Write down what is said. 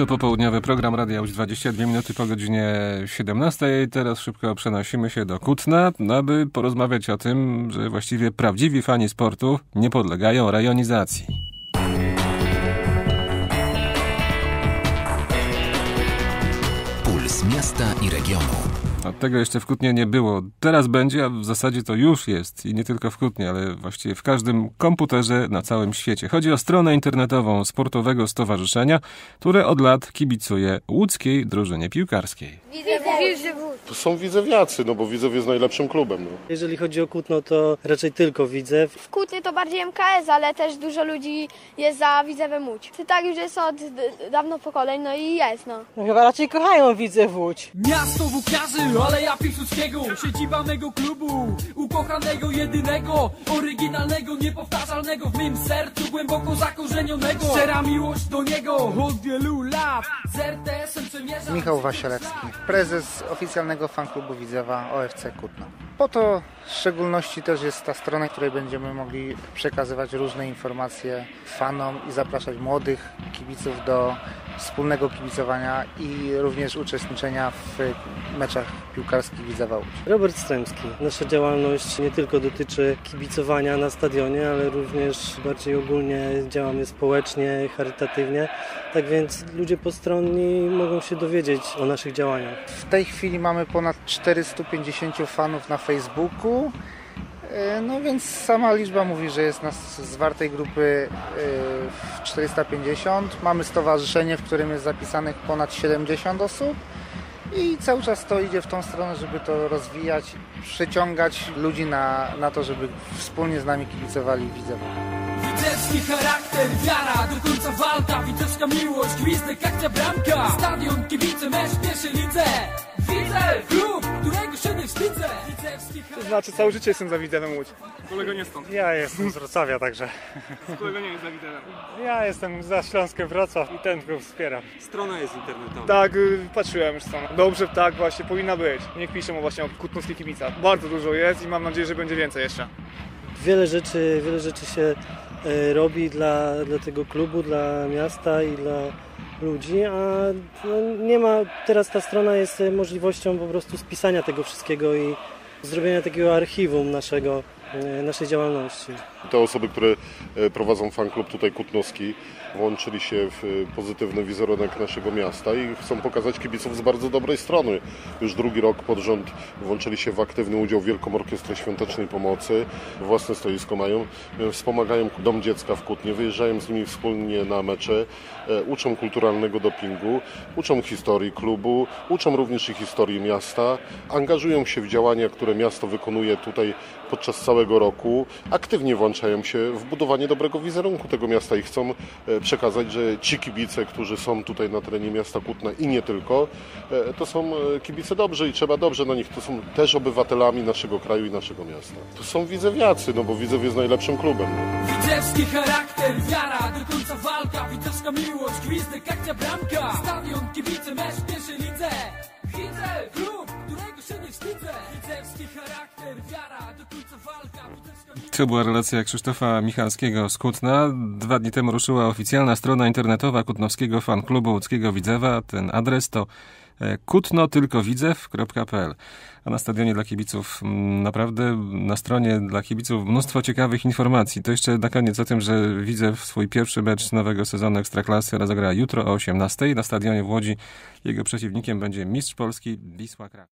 Tu popołudniowy program Radia już 22 minuty po godzinie 17. Teraz szybko przenosimy się do Kutna, aby porozmawiać o tym, że właściwie prawdziwi fani sportu nie podlegają rejonizacji. Puls miasta i regionu. Od tego jeszcze w Kutnie nie było. Teraz będzie, a w zasadzie to już jest. I nie tylko w Kutnie, ale właściwie w każdym komputerze na całym świecie. Chodzi o stronę internetową Sportowego Stowarzyszenia, które od lat kibicuje łódzkiej drużynie piłkarskiej. To są widzewiacy, no bo Widzew jest najlepszym klubem. No. Jeżeli chodzi o Kutno, to raczej tylko Widzew. W Kutnie to bardziej MKS, ale też dużo ludzi jest za Widzewem Łódź. To tak już jest od dawno pokoleń, no i jest, no. No chyba raczej kochają Widzew Łódź. Miasto włókniarzy, Aleja Piłsudskiego Siedziba mego klubu, ukochanego, jedynego Oryginalnego, niepowtarzalnego W mym sercu głęboko zakorzenionego. Szczera miłość do niego. Od wielu lat Z RTS-em przemierzam Michał Wasielewski, prezes oficjalnego fanklubu Widzewa OFC Kutno. Po to w szczególności też jest ta strona, w której będziemy mogli przekazywać różne informacje fanom i zapraszać młodych kibiców do wspólnego kibicowania i również uczestniczenia w meczach piłkarskich Widzewa Łódź. Robert Stremski. Nasza działalność nie tylko dotyczy kibicowania na stadionie, ale również bardziej ogólnie działamy społecznie, charytatywnie. Tak więc ludzie postronni mogą się dowiedzieć o naszych działaniach. W tej chwili mamy ponad 450 fanów na Facebooku. E, No więc sama liczba mówi, że jest nas z wartej grupy e, 450. Mamy stowarzyszenie, w którym jest zapisanych ponad 70 osób. I cały czas to idzie w tą stronę, żeby to rozwijać, przyciągać ludzi na, na to, żeby wspólnie z nami kibicowali widzowie. Widzewski charakter, wiara, do końca walka Widzewska miłość, gwizdek, akcja, bramka Stadion, kibice, mecz Widzew, klub, charakter Znaczy całe życie jestem za Widzewem Łódź. Kolego nie stąd. Ja jestem z Wrocławia także. Kolego nie jest za Widzewem. Ja jestem za Śląskiem Wrocław i ten klub wspieram. Strona jest internetowa. Tak, y, patrzyłem już stronę. Dobrze, tak właśnie powinna być. Niech piszą właśnie o kutnowskich kibicach. Bardzo dużo jest i mam nadzieję, że będzie więcej jeszcze. Wiele rzeczy, wiele rzeczy się e, robi dla, dla tego klubu, dla miasta i dla ludzi, a no, nie ma, teraz ta strona jest e, możliwością po prostu spisania tego wszystkiego i zrobienia takiego archiwum naszego, naszej działalności. Te osoby, które e, prowadzą fanklub tutaj Kutnowski, włączyli się w e, pozytywny wizerunek naszego miasta i chcą pokazać kibiców z bardzo dobrej strony. Już drugi rok pod rząd włączyli się w aktywny udział w Wielką Orkiestrę Świątecznej Pomocy. Własne stoisko mają. E, Wspomagają Dom Dziecka w Kutnie, wyjeżdżają z nimi wspólnie na mecze, e, uczą kulturalnego dopingu, uczą historii klubu, uczą również i historii miasta, angażują się w działania, które miasto wykonuje tutaj podczas całego roku, aktywnie włączają się w budowanie dobrego wizerunku tego miasta i chcą e, przekazać, że ci kibice, którzy są tutaj na terenie miasta Kutna i nie tylko, e, to są e, kibice dobrzy i trzeba dobrze na nich, to są też obywatelami naszego kraju i naszego miasta. To są widzewiacy, no bo Widzew jest najlepszym klubem. Widzewski charakter, wiara, To była relacja Krzysztofa Michalskiego z Kutna. Dwa dni temu ruszyła oficjalna strona internetowa Kutnowskiego Fanklubu Łódzkiego Widzewa. Ten adres to e, kutnotylkowidzew.pl A na stadionie dla kibiców naprawdę na stronie dla kibiców mnóstwo ciekawych informacji. To jeszcze na koniec o tym, że Widzew swój pierwszy mecz nowego sezonu Ekstraklasy rozegra jutro o 18:00 na stadionie w Łodzi. Jego przeciwnikiem będzie mistrz Polski Wisła Kraków.